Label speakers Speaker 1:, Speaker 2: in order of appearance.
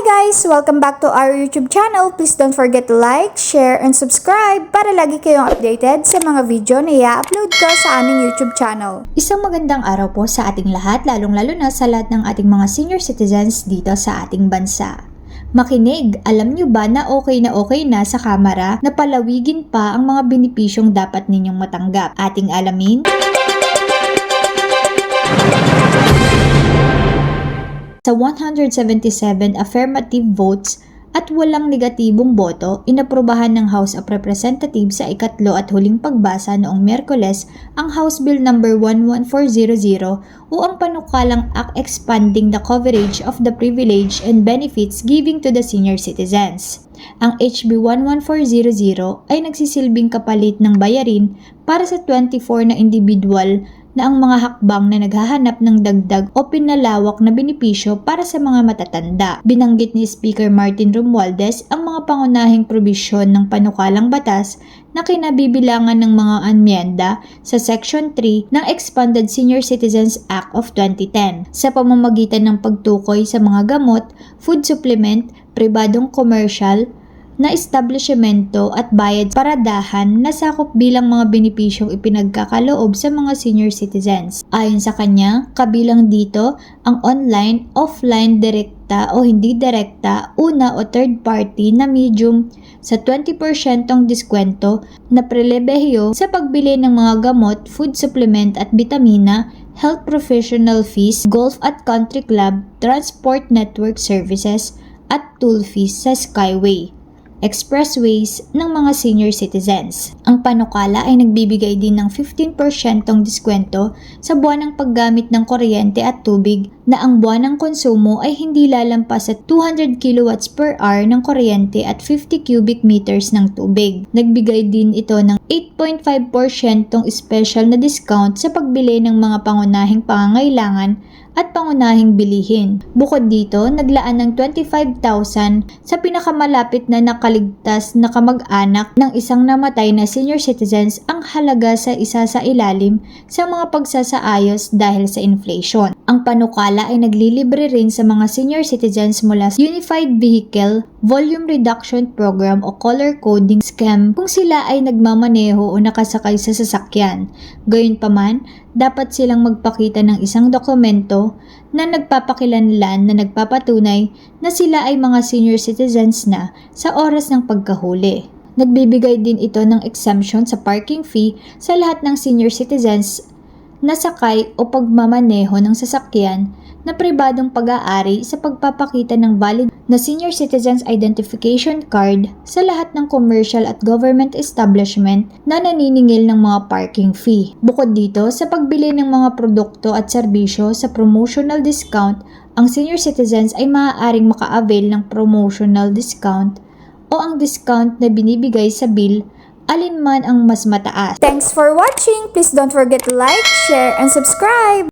Speaker 1: guys! Welcome back to our YouTube channel. Please don't forget to like, share, and subscribe para lagi kayong updated sa mga video na i-upload ko sa aming YouTube channel.
Speaker 2: Isang magandang araw po sa ating lahat, lalong-lalo na sa lahat ng ating mga senior citizens dito sa ating bansa. Makinig, alam nyo ba na okay na okay na sa kamera na palawigin pa ang mga benepisyong dapat ninyong matanggap? Ating alamin? Sa 177 affirmative votes at walang negatibong boto, inaprubahan ng House of Representatives sa ikatlo at huling pagbasa noong Miyerkules ang House Bill No. 11400 o ang panukalang Act expanding the coverage of the privilege and benefits giving to the senior citizens. Ang HB 11400 ay nagsisilbing kapalit ng bayarin para sa 24 na individual na ang mga hakbang na naghahanap ng dagdag o pinalawak na benepisyo para sa mga matatanda. Binanggit ni Speaker Martin Romualdez ang mga pangunahing probisyon ng panukalang batas na kinabibilangan ng mga amyenda sa Section 3 ng Expanded Senior Citizens Act of 2010 sa pamamagitan ng pagtukoy sa mga gamot, food supplement, pribadong commercial, na establishmento at bayad paradahan na sakop bilang mga benepisyong ipinagkakaloob sa mga senior citizens. Ayon sa kanya, kabilang dito ang online, offline, direkta o hindi direkta, una o third party na medium sa 20% ang diskwento na prilebehiyo sa pagbili ng mga gamot, food supplement at bitamina, health professional fees, golf at country club, transport network services, at tool fees sa Skyway expressways ng mga senior citizens. Ang panukala ay nagbibigay din ng 15% diskwento sa buwan ng paggamit ng kuryente at tubig na ang buwan ng konsumo ay hindi lalampas sa 200 kilowatts per hour ng kuryente at 50 cubic meters ng tubig. Nagbigay din ito ng 8.5% special na discount sa pagbili ng mga pangunahing pangangailangan at pangunahing bilihin. Bukod dito, naglaan ng 25,000 sa pinakamalapit na nakaligtas na kamag-anak ng isang namatay na senior citizens ang halaga sa isa sa ilalim sa mga pagsasaayos dahil sa inflation. Ang panukala ay naglilibre rin sa mga senior citizens mula sa Unified Vehicle Volume Reduction Program o Color Coding Scam kung sila ay nagmamaneho o nakasakay sa sasakyan. Gayunpaman, dapat silang magpakita ng isang dokumento na nagpapakilanlan na nagpapatunay na sila ay mga senior citizens na sa oras ng pagkahuli. Nagbibigay din ito ng exemption sa parking fee sa lahat ng senior citizens na sakay o pagmamaneho ng sasakyan na pribadong pag-aari sa pagpapakita ng valid na senior citizens identification card sa lahat ng commercial at government establishment na naniningil ng mga parking fee. Bukod dito, sa pagbili ng mga produkto at serbisyo sa promotional discount, ang senior citizens ay maaaring maka-avail ng promotional discount o ang discount na binibigay sa bill alin man ang mas mataas.
Speaker 1: Thanks for watching! Please don't forget to like, share, and subscribe!